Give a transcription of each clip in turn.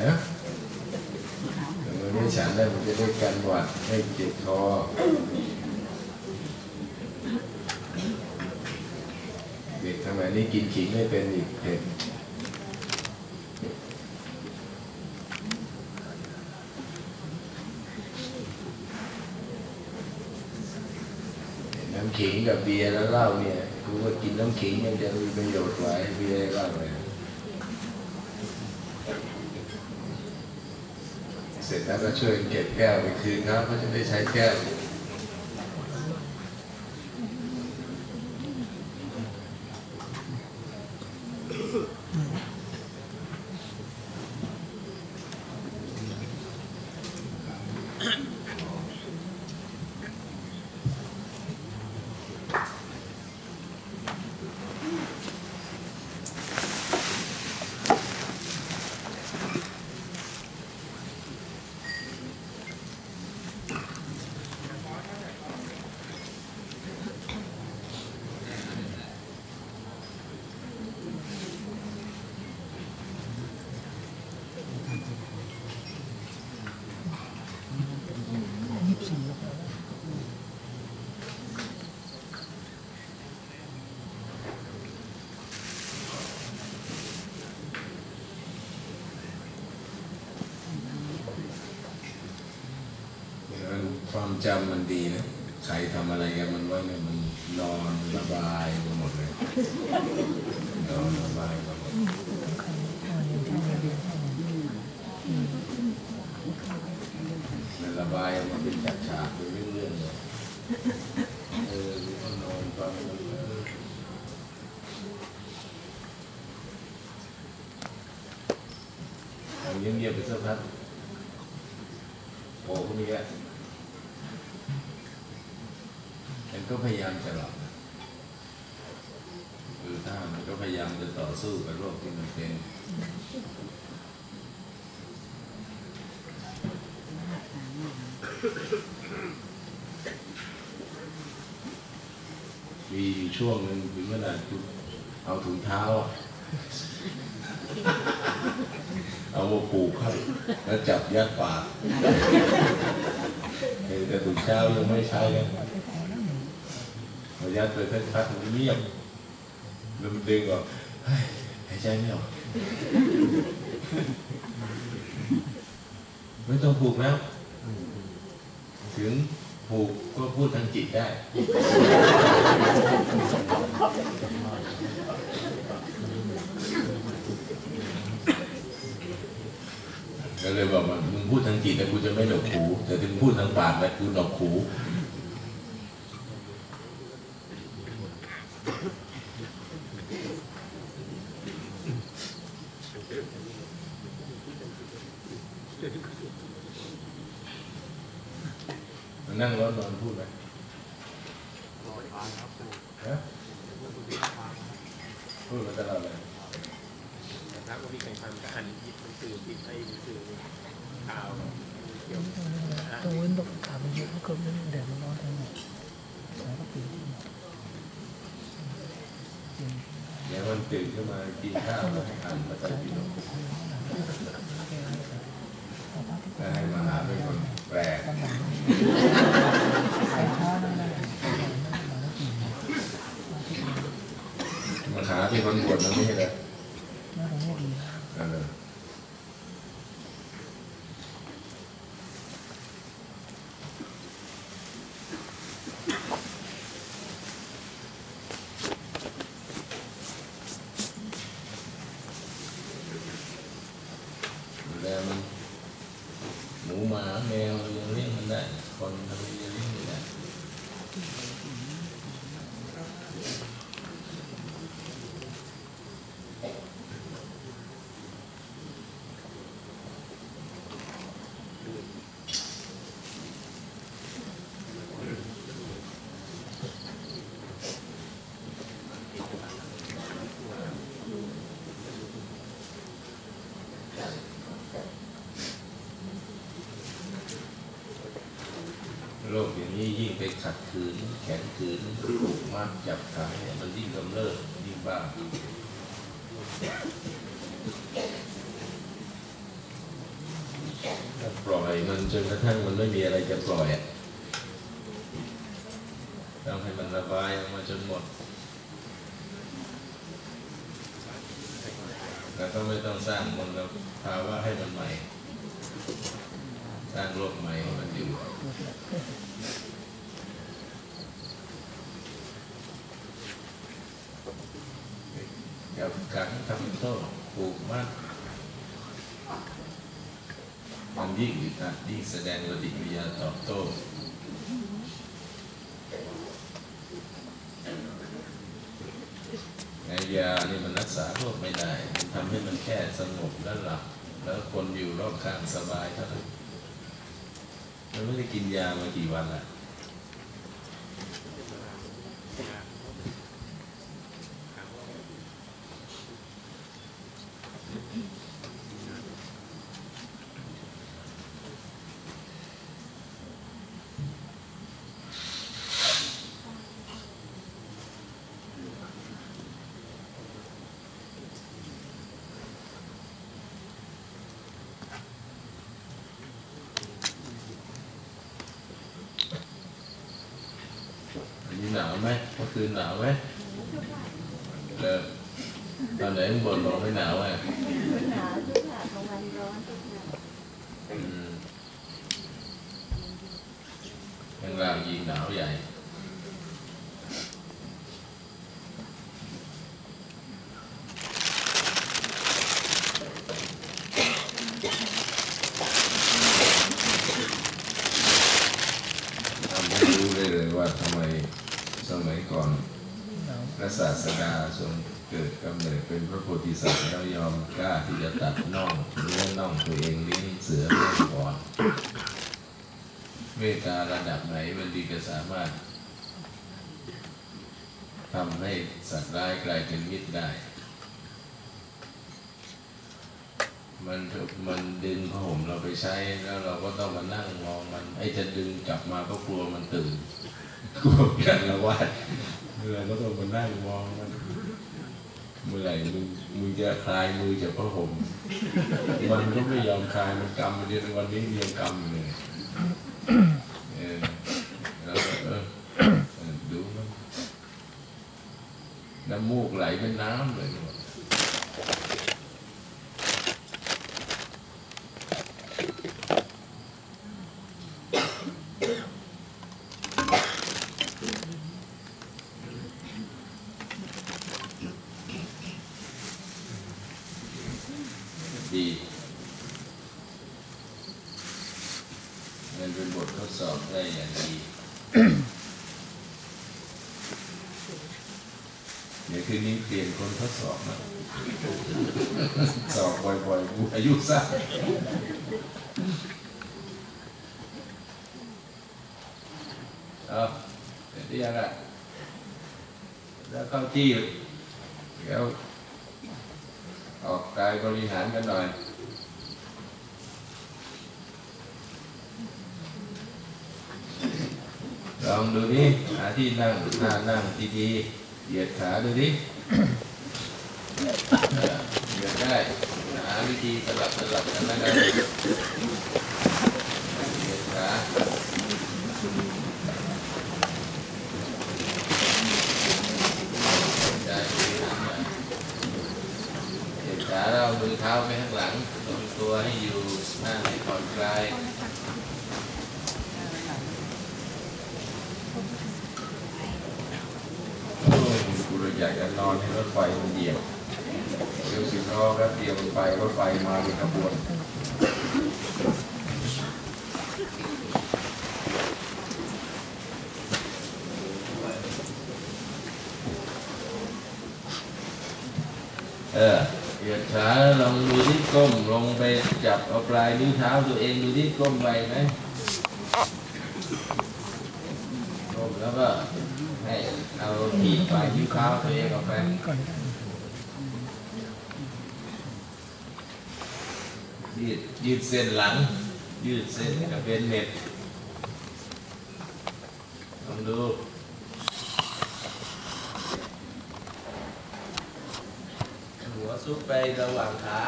นะแต่มันไม่ฉันได้มันจะได้กันหวัดให้เจ็บคอเด็กทำไมนี่กินขิงไม่เป็นอีกเผ็ดน้ำขิงกับเบียร์แล้วเหล้าเนี่ยกูว่ากินน้ำขิงยังจะมีประโยชน์กว่าไอ้เบียร์เหล้าเลย เสร็จแล้วก็ช่วยเก็บแก้วไปคืนครับเขาจะได้ใช้แก้ว มันความ จำมันดีนะใครทำอะไรกันมันว่าเนี่ยมันนอนระบายไปหมดเลยนอนระบายไปหมดมันระบายออกมาเป็นฉากๆเป็นเรื่องๆเลยเออก็นอนฟังมันเออเอาเงียบๆไปสักพักโอ้พวกนี้อะ มันก็พยายามจะหลับคือถ้ามันก็พยายามจะต่อสู้กับโรคที่มันเป็นมีอยู่ช่วงหนึ่งถึงเวลาจุดเอาถุงเท้า เอามาผูเข้าแล้วจับยัดปากเห็นแต่ถุงเท้ายังไม่ใช้เลย พอยัดไปสักพักมันเงียบแล้วมันดึงออกเฮ้ยหายใจไม่ออกไม่ต้องผูกแล้ว ถึงผูกก็พูดทางจิตได้ ก็เลยบอกว่ามึงพูดทางจิตแต่กูจะไม่หนวกหู แต่ถึงพูดทางปากแต่กูหนวกหู มานั่งรถนอนพูดไหมฮะพูดมาตลอดเลยพระก็มีการทำการหยิบหนังสือพิมพ์ให้หนังสือข่าวเกี่ยวกับตรงนู้นตกถามเยอะก็คือมันแดดมันร้อนทั้งหมดแล้วก็ปีนเดี๋ยวมันตื่นขึ้นมากินข้าวแล้วให้อ่านภาษาจีนก็ให้มาหาเป็นคนแปลก ใส่ช้านั่นแหละ มาหา เป็นคนบวชมันไม่ใช่เหรอ น่าตรงนี้ดี นั่นเลยดูแลมันหมูหมาแมวเรายังเลี้ยงมันได้ คนเรายังเลี้ยงไม่ได้ โรคอย่างนี้ยิ่งไป ขัดขืนแขนขืนผูกมัดจับขาเนี่ยมันยิ่งกำเริบยิ่งบ้าถ้าปล่อยมันจนกระทั่งมันไม่มีอะไรจะปล่อยต้องให้มันระบายออกมาจนหมด แล้วก็ไม่ต้องสร้างมลภาวะให้มันใหม่ สร้างโลกใหม่ให้มันอยู่ กับการทำโทษผูกมัดมันยิ่งอึดอัดยิ่งแสดงปฏิกิริยาตอบโต้ไอยานี่มันรักษาโรคไม่ได้มันทำให้มันแค่สงบและหลับแล้วคนอยู่รอบข้างสบายเท่านั้นมันไม่ได้กินยามากี่วันละ อันนี้หนาวไหมเมื่อ คืนหนาวไหมเลิกตอนไหนมึงบ่นบอกไม่หนาวอะหนาวทุกค่ะกลางวันร้อนทุกค่ะอืมข้างล่างยิงหนาวใหญ่ ทำให้รู้ได้เลยว่าทำไมสมัยก่อน หนาว พระศาสดาทรงเกิดกำเนิดเป็นพระโพธิสัตว์แล้วยอมกล้าที่จะตัด น่องเนื้อน่องตัวเองเลี้ยงเสือเลี้ยงก่อนเมตตาระดับไหนมันดีก็สามารถทำให้สัตว์ร้ายกลายเป็นมิตรได้ มันมันดึงผ้าห่มเราไปใช้แล้วเราก็ต้องมานั่งมองมันไอ้จะดึงกลับมาก็กลัวมันตื่นกลัวกันละวาเราก็ต้องมานั่งมองมัน เมื่อไหร่มึงมึงจะคลายมือจากพระห่มมันก็ไม่ยอมคลายมันกำมันเดียววันนี้ยังกำอยู่เลยเออแล้วเออเออดูมันน้ำมูกไหลเป็นน้ำเลยหมด ดีมันเป็นบททดสอบได้อย่างดี เดี๋ยวคืนนี้เปลี่ยนคนทดสอบนะสอบบ่ อายุสั้นเอาเสร็จยังอะแล้วเข้าที่ เดี๋ยว ออกกายบริหารกันหน่อยลองดูดิหาที่นั่งหน้านั่งดีๆเหยียดขาดูดิเออเหยียดได้ วิธีสลับสลับกันแล้วกันนะเหยียดขาเอามือเท้าไปข้างหลังตรงตัวให้อยู่หน้าให้ผ่อนคลายโอ้ยกูเลยอยากจะนอนให้รถไฟมันเหยียบ เดี๋ยวสิบล้อแป๊บเดียวไปรถไฟมาเป็นขบวนเออเหยียดขาลองดูที่ก้มลงไปจับเอาปลายนิ้วเท้าตัวเองดูที่ก้มไปไหมก้มแล้วก็ให้เอาถีปลายนิ้วเท้าตัวเองออกไป นี่ก่อนได้ ยืดยืดเส้นหลัง ยืดเส้นกับเป็นเน็ตลองดูหัวซุกไประหว่างขา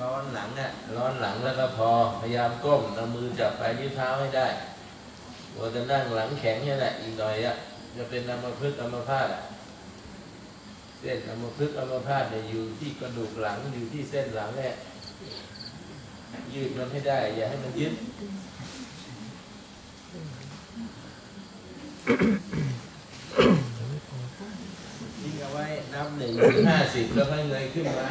ร้อนหลังอะร้อนหลังแล้วก็พอพ ยายามก้มเอามือจับปลายนิ้วเท้าให้ได้กลัวจะนั่งหลังแข็งนี่แหละอีกหน่อยอะจะเป็นอัมพฤกษ์อัมพาตอะเส้นอัมพฤกษ์อัมพาตเนี่ยอยู่ที่กระดูกหลังอยู่ที่เส้นหลังเนี่ยยืดมันให้ได้ อย่าให้มันยึดทิ้งเอาไว้นับหนึ่งถึงห้าสิบแล้วค่อยเงยขึ้นมา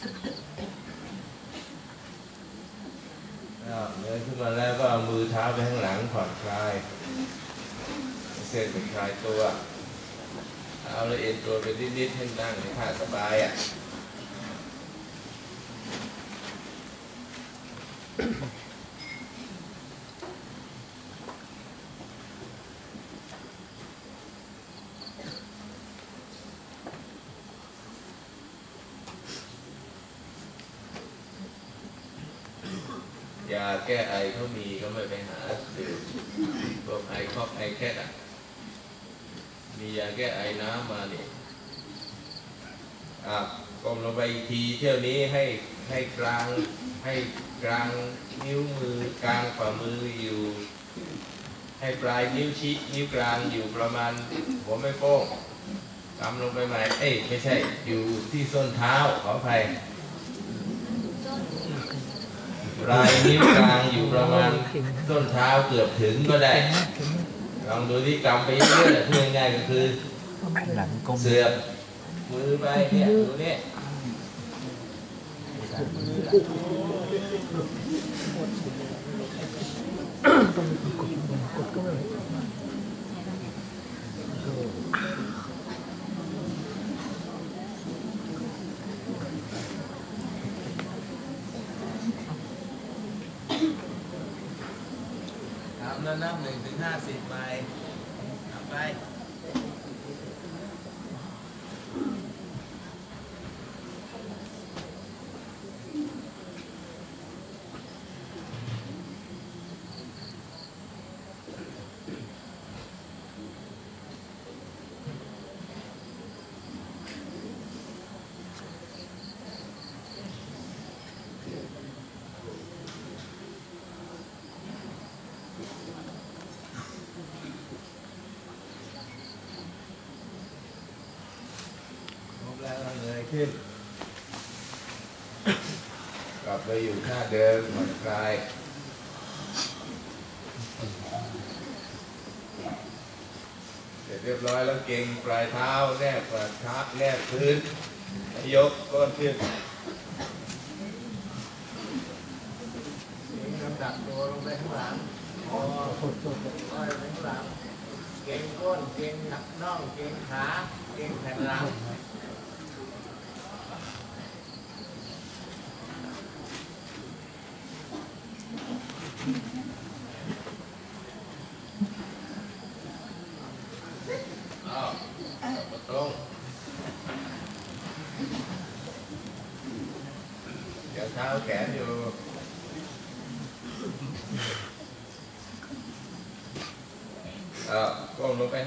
เงยขึ้นมาแล้วก็เอามือเท้าไปข้างหลังผ่อนคลายเส้นเป็นคลายตัว เอาละเอ็นตัวไปนิดๆให้นั่งในท่าสบายอะ ยาแก้ไอเขามีก็ไม่ไปหาดื่มพวกไอคอกไอแคทอะ มียาแก้ไอน้ำมาเนี่ยอะกลมลงไปอีกทีเที่ยวนี้ให้ให้กลางให้กลางนิ้วมือกลางฝ่ามืออยู่ ให้ปลายนิ้วชี้นิ้วกลางอยู่ประมาณหัวไม่โป้งกำลงไปใหม่ เอ้ยไม่ใช่อยู่ที่ส้นเท้าขออภัย ปลายนิ้วกลางอยู่ประมาณต้นเท้าเกือบถึงก็ได้ ลองดูที่กำไปเรื่อยๆพูดง่ายๆก็คือหลังกลมเสือบมือไปเนี่ยดูเนี่ย ต้องกดกดก็ไม่ ถาม แล้วนับหนึ่งถึงห้าสิบไปนับไป ครบแล้วเราเงย ขึ้น กลับไปอยู่ท่าเดิมผ่อนคลายเสร็จเรียบร้อยแล้วเก่งปลายเท้าแนบปลายเท้าแนบพื้น ยกก้นขึ้นน้ำหนักตัวลงไปข้างหลังอ๋อกดกดก้อยไปข้างหลัง เก่งก้น เก่งหนักน่อง เก่งขา เก่งแผ่นหลัง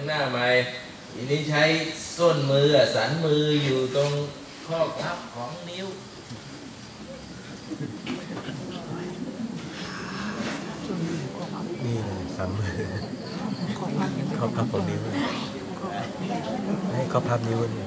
างหน้าใหม่ทีนี้ใช้ส้นมือสันมืออยู่ตรงข้อพับของนิ้วนี่สันมือข้อพับของนิ้วให้ข้อพับนิ้วนี่